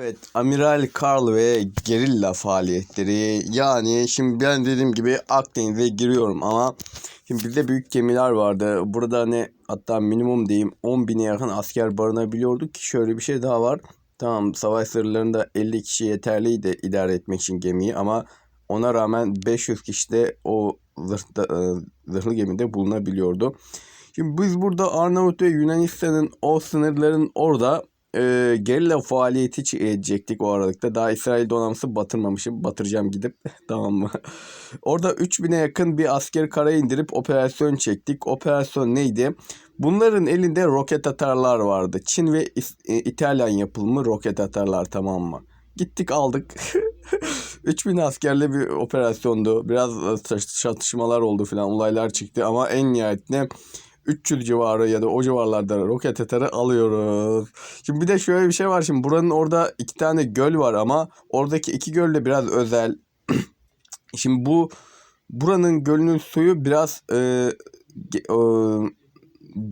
Evet, Amiral Karl ve gerilla faaliyetleri. Yani şimdi ben dediğim gibi Akdeniz'e giriyorum ama şimdi bizde büyük gemiler vardı. Burada hani hatta minimum diyeyim 10 bine yakın asker barınabiliyordu ki şöyle bir şey daha var. Tamam savaş sırlarında 50 kişi yeterliydi idare etmek için gemiyi ama ona rağmen 500 kişi de o zırhta, e, zırhlı gemide bulunabiliyordu. Şimdi biz burada Arnavut ve Yunanistan'ın o sınırların orada e, gerilla faaliyeti edecektik o aralıkta. Daha İsrail donanması batırmamışım. Batıracağım gidip. tamam mı? Orada 3000'e yakın bir asker karaya indirip operasyon çektik. Operasyon neydi? Bunların elinde roket atarlar vardı. Çin ve İtalyan yapılımı roket atarlar tamam mı? Gittik aldık. 3000 askerle bir operasyondu. Biraz e, çatışmalar oldu falan olaylar çıktı ama en nihayetinde 300 civarı ya da o civarlarda roket atarı alıyoruz. Şimdi bir de şöyle bir şey var. Şimdi buranın orada iki tane göl var ama oradaki iki göl de biraz özel. Şimdi bu buranın gölünün suyu biraz e, e,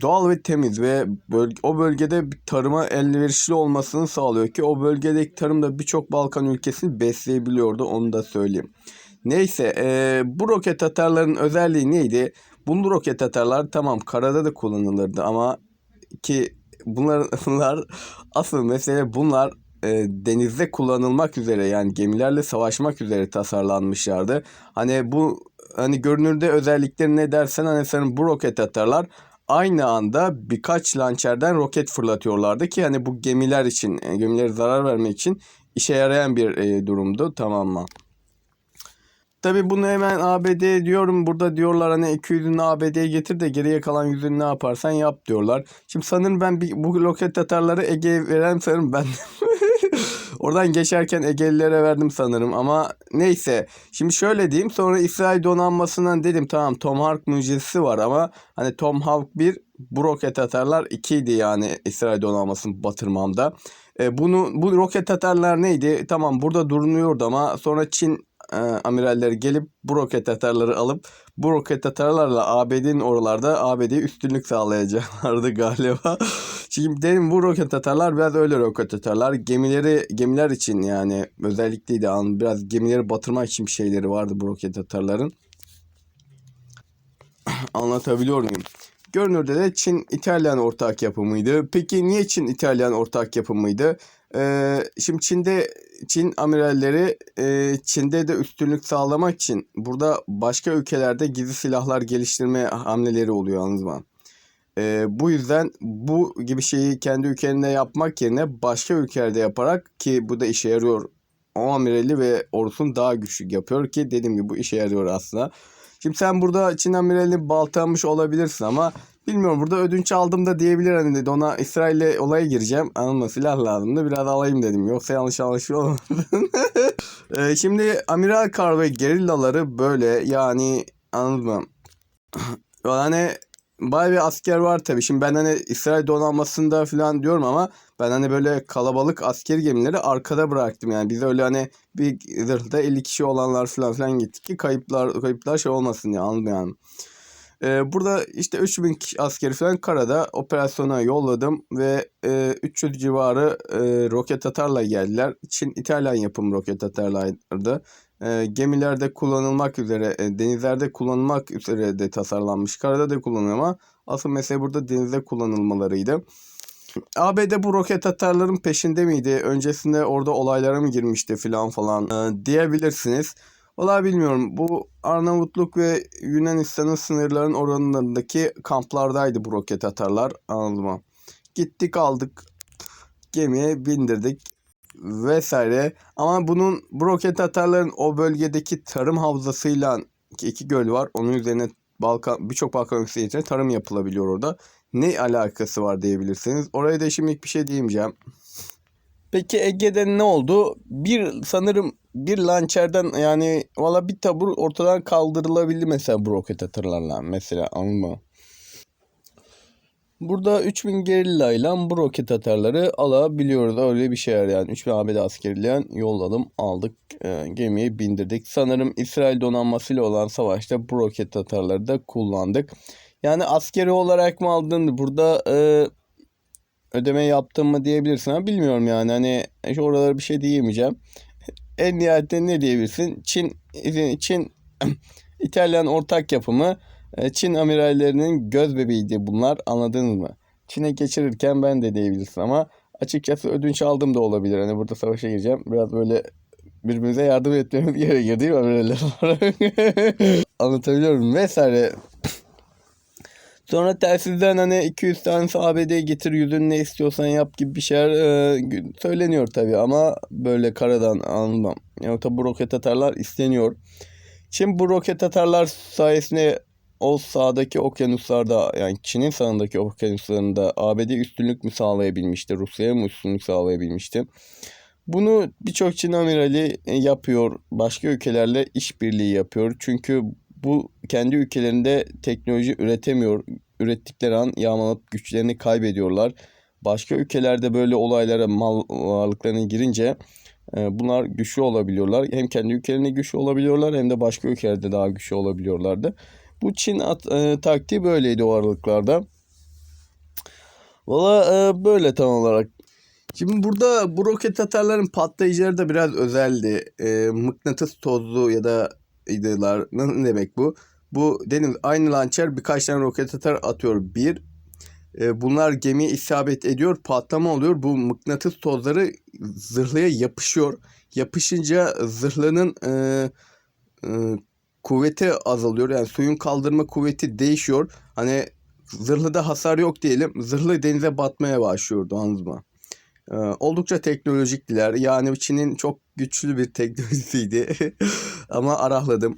doğal ve temiz ve bölge, o bölgede tarıma elverişli olmasını sağlıyor ki o bölgedeki tarım da birçok Balkan ülkesini besleyebiliyordu onu da söyleyeyim. Neyse e, bu roket atarların özelliği neydi? Bu roket atarlar tamam karada da kullanılırdı ama ki bunlar, bunlar asıl mesele bunlar e, denizde kullanılmak üzere yani gemilerle savaşmak üzere tasarlanmışlardı. Hani bu hani görünürde özellikleri ne dersen hani senin bu roket atarlar aynı anda birkaç lançerden roket fırlatıyorlardı ki hani bu gemiler için e, gemilere zarar vermek için işe yarayan bir e, durumdu tamam mı? Tabi bunu hemen ABD diyorum. Burada diyorlar hani 200'ünü ABD'ye getir de geriye kalan 100'ünü ne yaparsan yap diyorlar. Şimdi sanırım ben bir, bu roket atarları Ege'ye veren sanırım ben. Oradan geçerken Ege'lilere verdim sanırım ama neyse. Şimdi şöyle diyeyim sonra İsrail donanmasından dedim tamam Tomahawk mucizesi var ama hani Tomahawk 1 bu roket atarlar 2 idi yani İsrail donanmasını batırmamda. E, bunu bu roket atarlar neydi? Tamam burada durunuyordu ama sonra Çin e, amiralleri gelip bu roket atarları alıp bu roket atarlarla ABD'nin oralarda ABD'ye üstünlük sağlayacaklardı galiba. Şimdi dedim bu roket atarlar biraz öyle roket atarlar. Gemileri gemiler için yani özellikliydi an biraz gemileri batırmak için bir şeyleri vardı bu roket atarların. Anlatabiliyor muyum? Görünürde de Çin İtalyan ortak yapımıydı. Peki niye Çin İtalyan ortak yapımıydı? Ee, şimdi Çin'de Çin amiralleri e, Çin'de de üstünlük sağlamak için burada başka ülkelerde gizli silahlar geliştirme hamleleri oluyor yalnız mı? Ee, bu yüzden bu gibi şeyi kendi ülkelerinde yapmak yerine başka ülkelerde yaparak ki bu da işe yarıyor. O amirali ve ordusunu daha güçlü yapıyor ki dediğim gibi bu işe yarıyor aslında. Şimdi sen burada Çin amiralini baltamış olabilirsin ama bilmiyorum burada ödünç aldım da diyebilir hani dedi. Ona İsrail'le olaya gireceğim. Anladın? Silah lazımdı. Biraz alayım dedim. Yoksa yanlış anlaşılıyor olmasın. Ee, şimdi Amiral Kar ve gerillaları böyle yani anladın mı? Yani Bay bir asker var tabii. Şimdi ben hani İsrail donanmasında falan diyorum ama ben hani böyle kalabalık asker gemileri arkada bıraktım yani. Biz öyle hani bir zırhta 50 kişi olanlar falan filan gittik ki kayıplar kayıplar şey olmasın ya anlayan. Ee, burada işte 3000 kişi askeri falan karada operasyona yolladım ve e, 300 civarı e, roket atarla geldiler. Çin İtalyan yapım roket atarlardı. E, gemilerde kullanılmak üzere, e, denizlerde kullanılmak üzere de tasarlanmış. Karada da kullanılıyor ama asıl mesele burada denizde kullanılmalarıydı. ABD bu roket atarların peşinde miydi? Öncesinde orada olaylara mı girmişti filan falan e, diyebilirsiniz. Valla bilmiyorum. Bu Arnavutluk ve Yunanistan'ın sınırların oranlarındaki kamplardaydı bu roket atarlar. Anladın mı? Gittik aldık. Gemiye bindirdik vesaire. Ama bunun bu roket atarların o bölgedeki tarım havzasıyla ki iki göl var. Onun üzerine Balkan birçok Balkan ülkesi tarım yapılabiliyor orada. Ne alakası var diyebilirsiniz. Oraya da şimdilik bir şey diyemeyeceğim. Peki Ege'de ne oldu? Bir sanırım bir lançerden yani valla bir tabur ortadan kaldırılabildi mesela bu roket atarlarla mesela anladın mı? Burada 3000 gerilla ile bu roket atarları alabiliyoruz. Öyle bir şey yani. 3000 ABD askeriyle yolladım aldık. E, gemiye bindirdik. Sanırım İsrail donanmasıyla olan savaşta bu roket atarları da kullandık. Yani askeri olarak mı aldın? Burada e, ödeme yaptın mı diyebilirsin ama bilmiyorum yani hani şu oralara bir şey diyemeyeceğim. En nihayetinde ne diyebilirsin? Çin Çin İtalyan ortak yapımı e, Çin amirallerinin göz bebeğiydi bunlar anladınız mı? Çin'e geçirirken ben de diyebilirsin ama açıkçası ödünç aldım da olabilir. Hani burada savaşa gireceğim. Biraz böyle birbirimize yardım etmemiz gerekiyor değil mi amiraller olarak? Anlatabiliyor muyum? Vesaire. Sonra telsizden hani 200 tane ABD getir yüzün ne istiyorsan yap gibi bir şeyler e, söyleniyor tabii ama böyle karadan anlamam. Yani tabi bu roket atarlar isteniyor. Çin bu roket atarlar sayesinde o sağdaki okyanuslarda yani Çin'in sağındaki okyanuslarında ABD üstünlük mü sağlayabilmişti, Rusya'ya mı üstünlük sağlayabilmişti? Bunu birçok Çin amirali yapıyor, başka ülkelerle işbirliği yapıyor. Çünkü bu kendi ülkelerinde teknoloji üretemiyor. Ürettikleri an yağmalayıp güçlerini kaybediyorlar. Başka ülkelerde böyle olaylara mal varlıklarına girince e, bunlar güçlü olabiliyorlar. Hem kendi ülkelerinde güçlü olabiliyorlar hem de başka ülkelerde daha güçlü olabiliyorlardı. Bu Çin at, e, taktiği böyleydi o aralıklarda. Valla e, böyle tam olarak. Şimdi burada bu roket atarların patlayıcıları da biraz özeldi. E, mıknatıs tozlu ya da idiler. Ne demek bu? Bu dedim aynı lançer birkaç tane roket atar atıyor. Bir, e, bunlar gemiye isabet ediyor. Patlama oluyor. Bu mıknatıs tozları zırhlıya yapışıyor. Yapışınca zırhlının e, e, kuvveti azalıyor. Yani suyun kaldırma kuvveti değişiyor. Hani zırhlıda hasar yok diyelim. Zırhlı denize batmaya başlıyordu? Ee, oldukça teknolojiktiler. Yani Çin'in çok güçlü bir teknolojisiydi. Ama arahladım.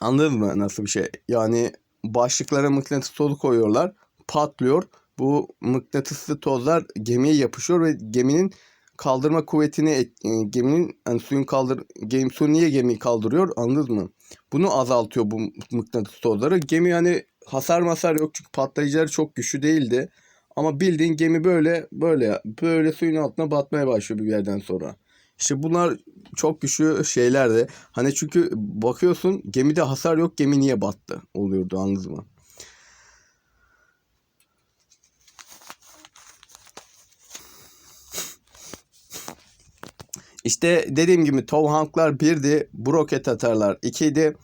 Anladın mı nasıl bir şey? Yani başlıklara mıknatıs tozu koyuyorlar. Patlıyor. Bu mıknatıslı tozlar gemiye yapışıyor ve geminin kaldırma kuvvetini et, e, geminin yani suyun kaldır gemi su niye gemiyi kaldırıyor anladınız mı? Bunu azaltıyor bu mıknatıs tozları. Gemi yani hasar masar yok çünkü patlayıcıları çok güçlü değildi. Ama bildiğin gemi böyle böyle böyle suyun altına batmaya başlıyor bir yerden sonra. İşte bunlar çok güçlü şeylerdi. Hani çünkü bakıyorsun gemide hasar yok gemi niye battı oluyordu anladınız mı? İşte dediğim gibi Tomahawk'lar 1'di. Bu roket atarlar 2'ydi.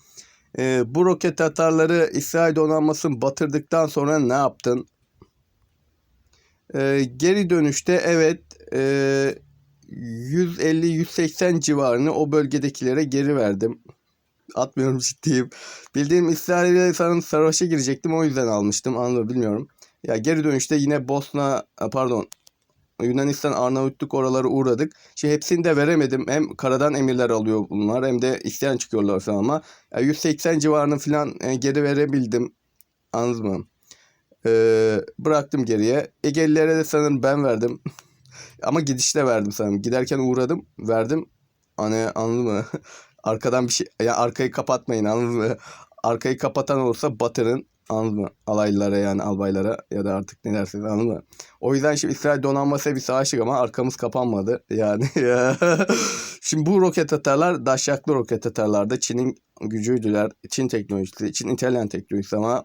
Ee, bu roket atarları İsrail donanmasını batırdıktan sonra ne yaptın? Ee, geri dönüşte evet e, 150-180 civarını o bölgedekilere geri verdim. Atmıyorum ciddiyim. Bildiğim İsrail'e sanırım savaşa girecektim o yüzden almıştım. Anladın bilmiyorum. Ya geri dönüşte yine Bosna pardon Yunanistan, Arnavutluk oraları uğradık. Şey hepsini de veremedim. Hem karadan emirler alıyor bunlar hem de isteyen çıkıyorlar ama ya 180 civarını falan e, geri verebildim. Anladınız mı? Ee, bıraktım geriye. Egelilere de sanırım ben verdim. ama gidişte verdim sanırım. Giderken uğradım, verdim. Hani anladın mı? Arkadan bir şey, ya yani arkayı kapatmayın anladın mı? Arkayı kapatan olursa batırın. Anladın mı? Alaylılara yani albaylara ya da artık ne dersiniz anladın mı? O yüzden şimdi İsrail donanması bir savaştık ama arkamız kapanmadı. Yani şimdi bu roket atarlar daşyaklı roket atarlardı. Çin'in gücüydüler. Çin teknolojisi, Çin İtalyan teknolojisi ama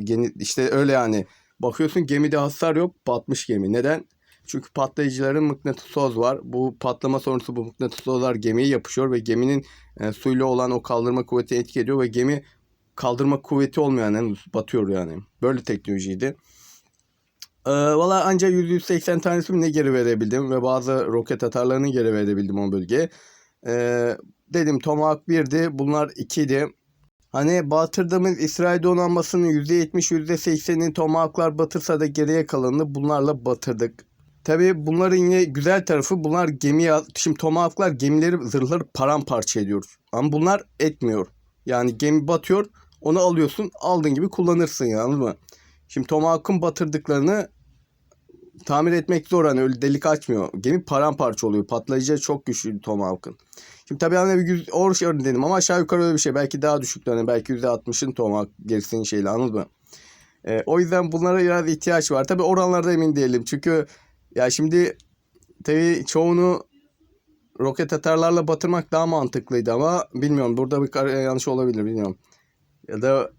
geni, işte öyle yani. Bakıyorsun gemide hasar yok batmış gemi. Neden? Çünkü patlayıcıların mıknatıs toz var. Bu patlama sonrası bu mıknatıs tozlar gemiye yapışıyor ve geminin e, suyla olan o kaldırma kuvveti etki ediyor ve gemi kaldırma kuvveti olmayan yani batıyor yani. Böyle teknolojiydi. Ee, Valla ancak 180 tanesini ne geri verebildim ve bazı roket atarlarını geri verebildim o bölgeye. Ee, dedim Tomahawk 1'di bunlar 2'di. Hani batırdığımız İsrail donanmasının %70 %80'ini Tomahawk'lar batırsa da geriye kalanını bunlarla batırdık. Tabi bunların yine güzel tarafı bunlar gemiye şimdi Tomahawk'lar gemileri zırhları paramparça ediyor. Ama bunlar etmiyor. Yani gemi batıyor onu alıyorsun aldığın gibi kullanırsın ya anladın mı? Şimdi Tomahawk'ın batırdıklarını tamir etmek zor hani öyle delik açmıyor. Gemi paramparça oluyor. Patlayıcı çok güçlü Tomahawk'ın. Şimdi tabii hani bir yüz, or dedim ama aşağı yukarı öyle bir şey. Belki daha düşük hani belki %60'ın Tomahawk gerisinin şeyle anladın mı? Ee, o yüzden bunlara biraz ihtiyaç var. Tabii oranlarda emin değilim. Çünkü ya şimdi tabii çoğunu roket atarlarla batırmak daha mantıklıydı ama bilmiyorum. Burada bir yanlış olabilir bilmiyorum. Ya da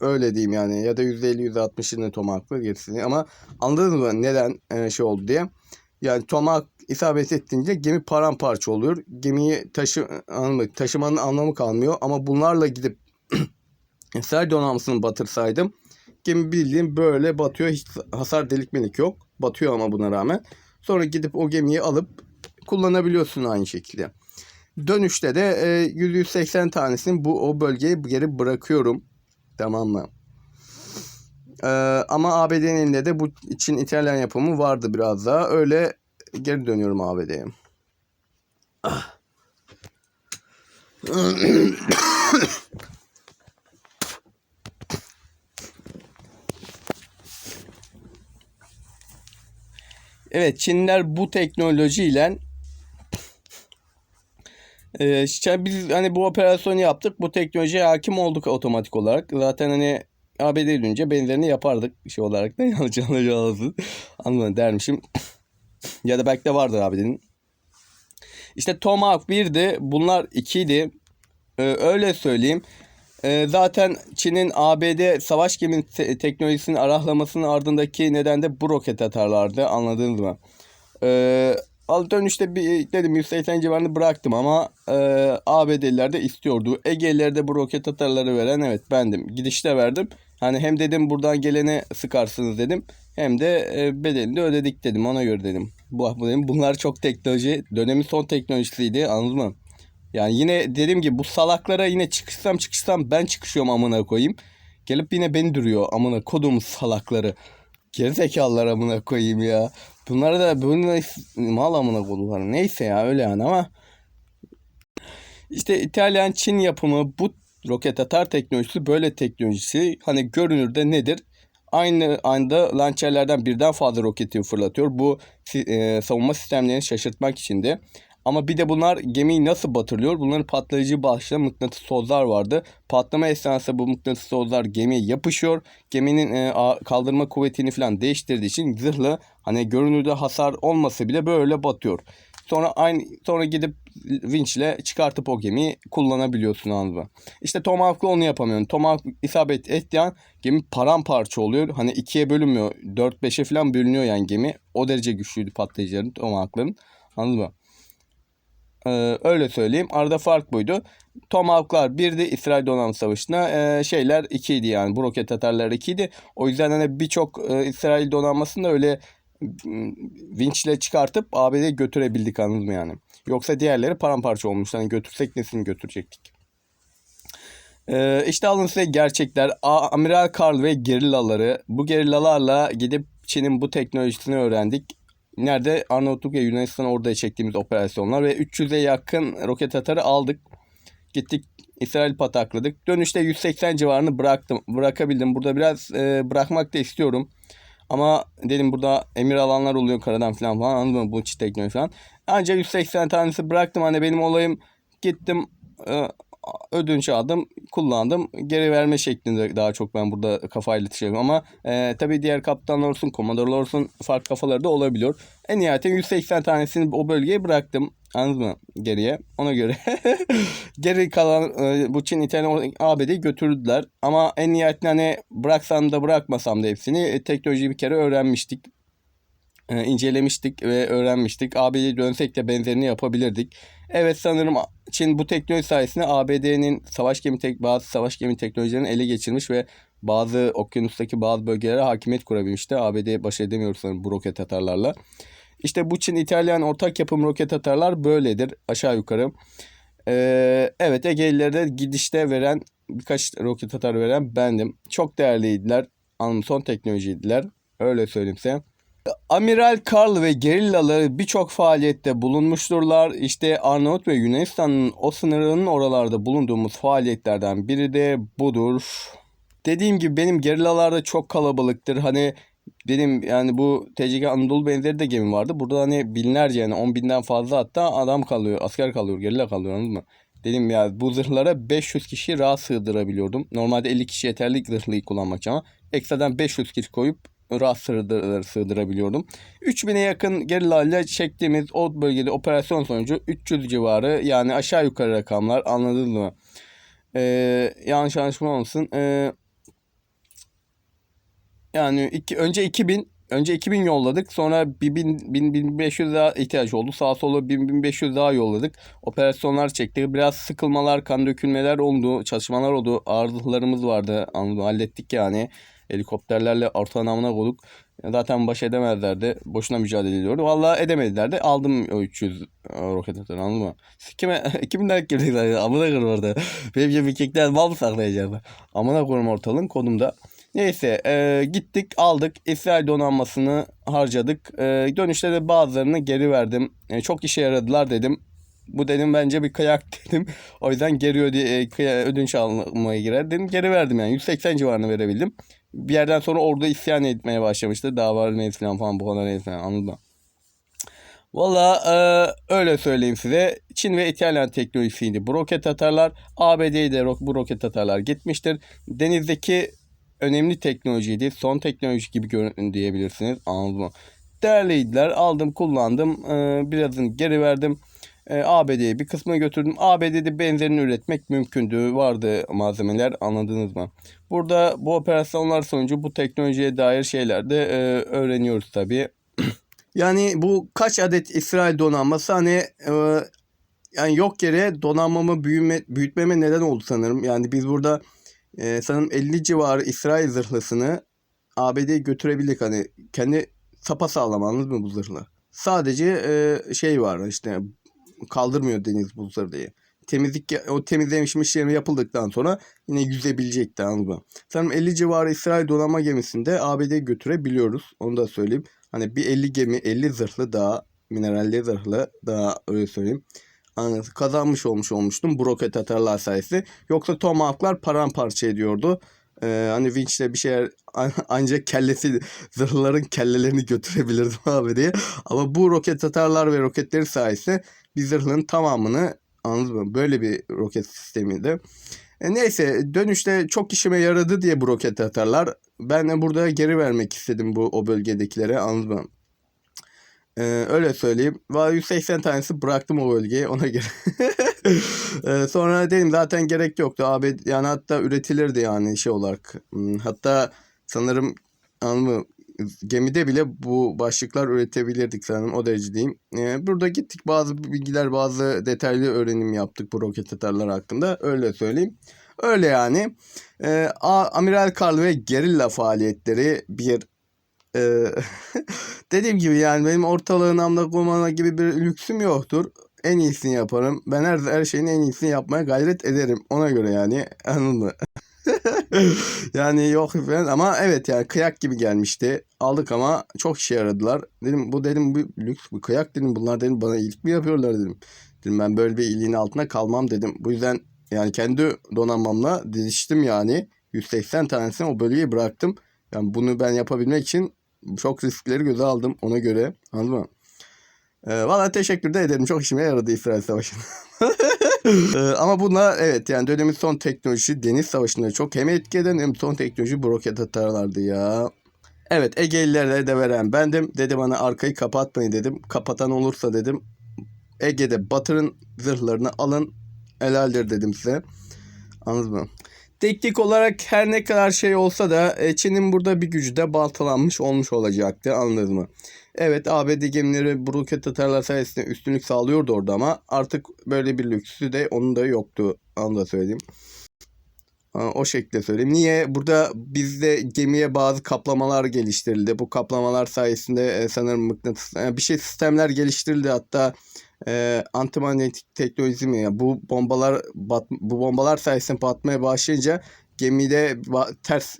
Öyle diyeyim yani ya da %50 %60'ını Tomahawk'la gerisini ama anladınız mı neden e, şey oldu diye. Yani Tomahawk isabet ettiğince gemi paramparça oluyor. Gemiyi taşı, anlamı, taşımanın anlamı kalmıyor ama bunlarla gidip İsrail donanmasını batırsaydım gemi bildiğin böyle batıyor. Hiç hasar delik melik yok. Batıyor ama buna rağmen. Sonra gidip o gemiyi alıp kullanabiliyorsun aynı şekilde. Dönüşte de e, 180 tanesini bu o bölgeye geri bırakıyorum. Tamam mı? Ee, ama ABD'nin de bu için İtalyan yapımı vardı biraz daha. Öyle geri dönüyorum ABD'ye. Evet Çinliler bu teknolojiyle işte biz hani bu operasyonu yaptık. Bu teknolojiye hakim olduk otomatik olarak. Zaten hani ABD dönünce benzerini yapardık şey olarak da yanlış anlayacağınızı anladın dermişim. Ya da belki de vardır ABD'nin. İşte Tomahawk 1'di. Bunlar 2'ydi. Ee, öyle söyleyeyim. Ee, zaten Çin'in ABD savaş gemi te- teknolojisinin araklamasının ardındaki neden de bu roket atarlardı. Anladınız mı? Ee, Al dönüşte bir dedim 180 civarını bıraktım ama e, ABD'liler de istiyordu. Ege'lilerde bu roket atarları veren evet bendim. Gidişte verdim. Hani hem dedim buradan gelene sıkarsınız dedim. Hem de e, bedelini de ödedik dedim. Ona göre dedim. Bu. Bunlar çok teknoloji. Dönemin son teknolojisiydi. Anladın mı? Yani yine dediğim gibi bu salaklara yine çıkışsam çıkışsam ben çıkışıyorum amına koyayım. Gelip yine beni duruyor amına kodum salakları. Gerizekalılar amına koyayım ya. Bunları da bunu mal amına koydular. Neyse ya öyle yani ama işte İtalyan Çin yapımı bu roket atar teknolojisi böyle teknolojisi hani görünürde nedir? Aynı anda lançerlerden birden fazla roketi fırlatıyor. Bu e, savunma sistemlerini şaşırtmak için de. Ama bir de bunlar gemiyi nasıl batırıyor? Bunların patlayıcı başlı mıknatıs tozlar vardı. Patlama esnasında bu mıknatıs tozlar gemiye yapışıyor. Geminin e, kaldırma kuvvetini falan değiştirdiği için zırhlı hani görünürde hasar olmasa bile böyle batıyor. Sonra aynı sonra gidip vinçle çıkartıp o gemiyi kullanabiliyorsun anladın İşte Tomahawk'la onu yapamıyorsun. Tomahawk isabet ettiği an gemi paramparça oluyor. Hani ikiye bölünmüyor. 4-5'e falan bölünüyor yani gemi. O derece güçlüydü patlayıcıların Tomahawk'ların. Anladın mı? Ee, öyle söyleyeyim. Arada fark buydu. Tomahawk'lar birdi İsrail Donanma Savaşı'na. E, şeyler ikiydi yani. Bu roket atarlar ikiydi. O yüzden hani birçok e, İsrail donanmasını da öyle vinçle çıkartıp ABD'ye götürebildik anladın mı yani. Yoksa diğerleri paramparça olmuş. Hani götürsek nesini götürecektik. Ee, işte alın size gerçekler. A Amiral Karl ve gerillaları. Bu gerillalarla gidip Çin'in bu teknolojisini öğrendik. Nerede? Arnavutluk ve Yunanistan orada çektiğimiz operasyonlar ve 300'e yakın roket atarı aldık. Gittik İsrail patakladık. Dönüşte 180 civarını bıraktım. Bırakabildim. Burada biraz e, bırakmak da istiyorum. Ama dedim burada emir alanlar oluyor karadan falan falan anladın mı bu çift teknoloji falan. Ancak 180 tanesi bıraktım hani benim olayım gittim e, ödünç aldım, kullandım. Geri verme şeklinde daha çok ben burada kafayla çalışıyorum ama e, tabii diğer kaptanlar olsun, komandorlar olsun farklı kafaları da olabiliyor. En nihayetinde 180 tanesini o bölgeye bıraktım. Anladın mı? Geriye. Ona göre. Geri kalan e, bu Çin, İtalya, ABD'yi götürdüler. Ama en nihayetinde hani bıraksam da bırakmasam da hepsini e, teknolojiyi bir kere öğrenmiştik e, incelemiştik ve öğrenmiştik. ABD'ye dönsek de benzerini yapabilirdik. Evet sanırım Çin bu teknoloji sayesinde ABD'nin savaş gemi tek bazı savaş gemi teknolojilerini ele geçirmiş ve bazı okyanustaki bazı bölgelere hakimiyet kurabilmişti. ABD baş edemiyor sanırım bu roket atarlarla. İşte bu Çin İtalyan ortak yapım roket atarlar böyledir aşağı yukarı. Ee, evet Ege'lilere gidişte veren birkaç roket atar veren bendim. Çok değerliydiler. Son teknolojiydiler. Öyle söyleyeyim size. Amiral Karl ve gerillaları birçok faaliyette bulunmuşturlar. İşte Arnavut ve Yunanistan'ın o sınırının oralarda bulunduğumuz faaliyetlerden biri de budur. Dediğim gibi benim gerillalar da çok kalabalıktır. Hani dedim yani bu TCG Anadolu benzeri de gemi vardı. Burada hani binlerce yani 10 binden fazla hatta adam kalıyor, asker kalıyor, gerilla kalıyor anladın mı? Dedim ya bu zırhlara 500 kişi rahat sığdırabiliyordum. Normalde 50 kişi yeterli zırhlıyı kullanmak ama ekstradan 500 kişi koyup rahat sığdır, sığdırabiliyordum. 3000'e yakın gerilayla çektiğimiz o bölgede operasyon sonucu 300 civarı yani aşağı yukarı rakamlar anladın mı? Ee, yanlış anlaşma olmasın. Ee, Yani iki, önce 2000 önce 2000 yolladık. Sonra 1000 1000 1500 daha ihtiyaç oldu. Sağa sola 1000 1500 daha yolladık. Operasyonlar çektik. Biraz sıkılmalar, kan dökülmeler oldu. Çalışmalar oldu. Arızalarımız vardı. Anladım, hallettik yani. Helikopterlerle orta namına koyduk. Zaten baş edemezlerdi. Boşuna mücadele ediyordu. Vallahi edemediler de aldım o 300 roket atarı anladın mı? Kime 2000 lira girdikler ya. Amına koyayım orada. Benim gibi kekler mal mı saklayacağım? Amına koyayım ortalığın konumda. Neyse e, gittik aldık İsrail donanmasını harcadık. E, dönüşte de bazılarını geri verdim. E, çok işe yaradılar dedim. Bu dedim bence bir kayak dedim. O yüzden geri öde, e, ödünç almaya girer. Geri verdim yani 180 civarını verebildim. Bir yerden sonra orada isyan etmeye başlamıştı. Dava neyse falan falan bu kadar neyse falan anladın? Valla e, öyle söyleyeyim size. Çin ve İtalyan teknolojisiydi. Bu roket atarlar. ABD'ye de bu roket atarlar gitmiştir. Denizdeki önemli teknolojiydi. Son teknoloji gibi görün diyebilirsiniz. Anladın mı? Değerliydiler. Aldım kullandım. E, birazını geri verdim. E, ABD'ye bir kısmını götürdüm. ABD'de benzerini üretmek mümkündü. Vardı malzemeler anladınız mı? Burada bu operasyonlar sonucu bu teknolojiye dair şeyler de e, öğreniyoruz tabii. Yani bu kaç adet İsrail donanması hani e, yani yok yere donanmamı büyüme, büyütmeme neden oldu sanırım. Yani biz burada e, sanırım 50 civarı İsrail zırhlısını ABD'ye götürebildik. Hani kendi sapasağlam anladın mı bu zırhlı? Sadece e, şey var işte kaldırmıyor deniz buzları diye. Temizlik o temizlemiş işlemi yapıldıktan sonra yine yüzebilecekti anladın mı? Sanırım 50 civarı İsrail donanma gemisinde ABD'ye götürebiliyoruz. Onu da söyleyeyim. Hani bir 50 gemi 50 zırhlı daha mineralli zırhlı daha öyle söyleyeyim. Hani kazanmış olmuş olmuştum bu roket atarlar sayesinde. Yoksa Tomahawk'lar paramparça ediyordu. Ee, hani vinçle bir şeyler an- ancak kellesi zırhların kellelerini götürebilirdim abi diye. Ama bu roket atarlar ve roketleri sayesinde bir zırhların tamamını anladınız mı? Böyle bir roket sistemiydi. E neyse dönüşte çok işime yaradı diye bu roket atarlar. Ben de burada geri vermek istedim bu o bölgedekilere anladın mı? Ee, öyle söyleyeyim. Valla 180 tanesi bıraktım o bölgeyi ona göre. Ee, sonra dedim zaten gerek yoktu abi. Yani hatta üretilirdi yani şey olarak. Hmm, Hatta sanırım anladın mı? Gemide bile bu başlıklar üretebilirdik sanırım o derece diyeyim. Ee, burada gittik bazı bilgiler bazı detaylı öğrenim yaptık bu roket atarlar hakkında öyle söyleyeyim. Öyle yani. A- Amiral Karl ve gerilla faaliyetleri bir ee, dediğim gibi yani benim ortalığı namla koymana gibi bir lüksüm yoktur. En iyisini yaparım. Ben her, her şeyin en iyisini yapmaya gayret ederim. Ona göre yani anladın mı? yani yok falan ama evet yani kıyak gibi gelmişti. Aldık ama çok işe yaradılar. Dedim bu dedim bu lüks bu kıyak dedim bunlar dedim bana iyilik mi yapıyorlar dedim. Dedim ben böyle bir iyiliğin altına kalmam dedim. Bu yüzden yani kendi donanmamla diziştim yani. 180 tanesini o bölgeyi bıraktım. Yani bunu ben yapabilmek için çok riskleri göze aldım ona göre. Anladın mı? Ee, Valla teşekkür de ederim. Çok işime yaradı İsrail Savaşı'nda. Ee, ama bunlar evet yani dönemin son teknolojisi Deniz Savaşı'nda çok hem etki eden hem son teknoloji bu roket atarlardı ya. Evet Ege'lilere de veren bendim. Dedi bana arkayı kapatmayın dedim. Kapatan olursa dedim. Ege'de Batır'ın zırhlarını alın. Helaldir dedim size. Anladınız mı? Teknik olarak her ne kadar şey olsa da e, Çin'in burada bir gücü de baltalanmış olmuş olacaktı anladınız mı? Evet ABD gemileri bu roket atarlar sayesinde üstünlük sağlıyordu orada ama artık böyle bir lüksü de onun da yoktu onu da söyleyeyim. O şekilde söyleyeyim. Niye? Burada bizde gemiye bazı kaplamalar geliştirildi. Bu kaplamalar sayesinde e, sanırım mıknatıs e, bir şey sistemler geliştirildi. Hatta e, antimanyetik teknoloji mi ya bu bombalar bat, bu bombalar sayesinde batmaya başlayınca gemide ters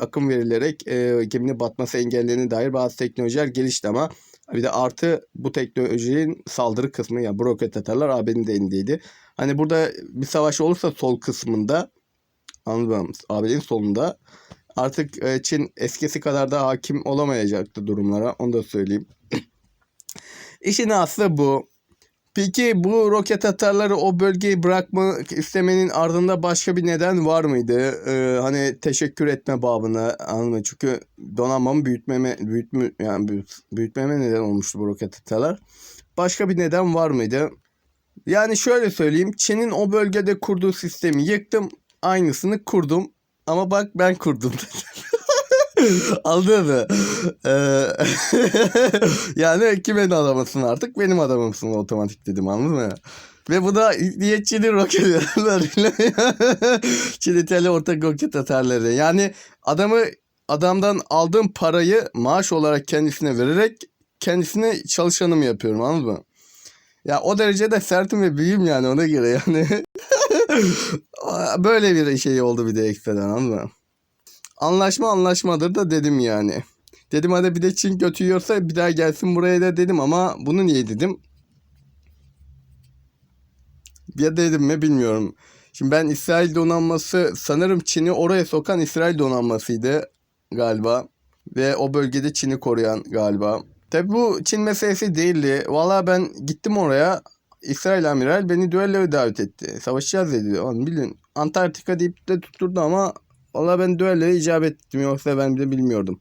akım verilerek e, geminin batması engellerine dair bazı teknolojiler gelişti ama bir de artı bu teknolojinin saldırı kısmı yani bu roket atarlar ABD'nin de elindeydi. Hani burada bir savaş olursa sol kısmında anladım ABD'nin solunda artık e, Çin eskisi kadar da hakim olamayacaktı durumlara onu da söyleyeyim. İşin aslı bu. Peki bu roket atarları o bölgeyi bırakmak istemenin ardında başka bir neden var mıydı? Ee, hani teşekkür etme babına anladın? Çünkü donanmamı büyütmeme büyütme yani büyüt, büyütmeme neden olmuştu bu roket atarlar. Başka bir neden var mıydı? Yani şöyle söyleyeyim. Çin'in o bölgede kurduğu sistemi yıktım. Aynısını kurdum. Ama bak ben kurdum. Anladın mı? Ee, yani kimin adamısın artık? Benim adamımsın otomatik dedim anladın mı? Ve bu da diye Çin'in roketlerle Çin İtalya ortak roket atarları. Yani adamı adamdan aldığım parayı maaş olarak kendisine vererek kendisine çalışanım yapıyorum anladın mı? Ya o derecede sertim ve büyüğüm yani ona göre yani. Böyle bir şey oldu bir de ekstradan anladın mı? Anlaşma anlaşmadır da dedim yani. Dedim hadi bir de Çin götü bir daha gelsin buraya da dedim ama bunu niye dedim? Ya dedim mi bilmiyorum. Şimdi ben İsrail donanması sanırım Çin'i oraya sokan İsrail donanmasıydı galiba. Ve o bölgede Çin'i koruyan galiba. Tabi bu Çin meselesi değildi. Valla ben gittim oraya. İsrail amiral beni düelloya davet etti. Savaşacağız dedi. Onu bilin. Antarktika deyip de tutturdu ama valla ben düelloya icabet ettim. Yoksa ben bile bilmiyordum.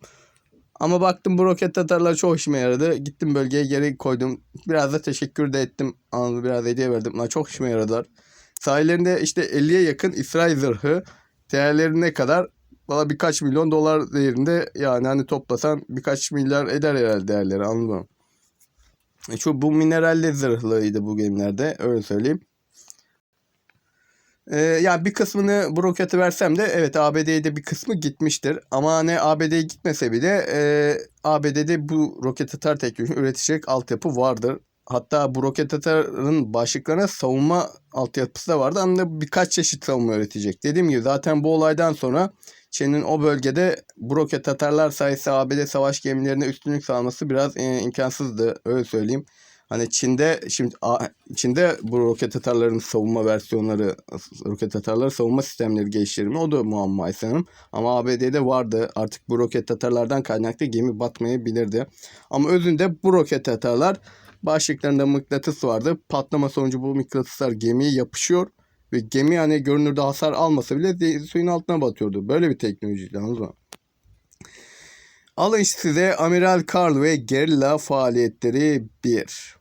Ama baktım bu roket atarlar çok işime yaradı. Gittim bölgeye geri koydum. Biraz da teşekkür de ettim. Anladım biraz hediye verdim. Bunlar çok işime yaradılar. Sahillerinde işte 50'ye yakın İsrail zırhı. Değerleri ne kadar? Valla birkaç milyon dolar değerinde yani hani toplasan birkaç milyar eder herhalde değerleri anladın? E Şu bu mineralle zırhlıydı bu gemilerde öyle söyleyeyim. Ee, yani bir kısmını bu roketi versem de evet ABD'ye de bir kısmı gitmiştir. Ama ne ABD'ye gitmese bile e, ABD'de bu roket atar teknolojisini üretecek altyapı vardır. Hatta bu roket atarın başlıklarına savunma altyapısı da vardı. Ama da birkaç çeşit savunma üretecek. Dediğim gibi zaten bu olaydan sonra Çin'in o bölgede bu roket atarlar sayesinde ABD savaş gemilerine üstünlük sağlaması biraz e, imkansızdı öyle söyleyeyim. Hani Çin'de şimdi Çin'de bu roket atarların savunma versiyonları, roket atarları savunma sistemleri geliştirme o da muamma sanırım. Ama ABD'de vardı. Artık bu roket atarlardan kaynaklı gemi batmayabilirdi. Ama özünde bu roket atarlar başlıklarında mıknatıs vardı. Patlama sonucu bu mıknatıslar gemiye yapışıyor ve gemi hani görünürde hasar almasa bile suyun altına batıyordu. Böyle bir teknolojiydi anladın mı? Alın işte size Amiral Karl ve gerilla faaliyetleri 1.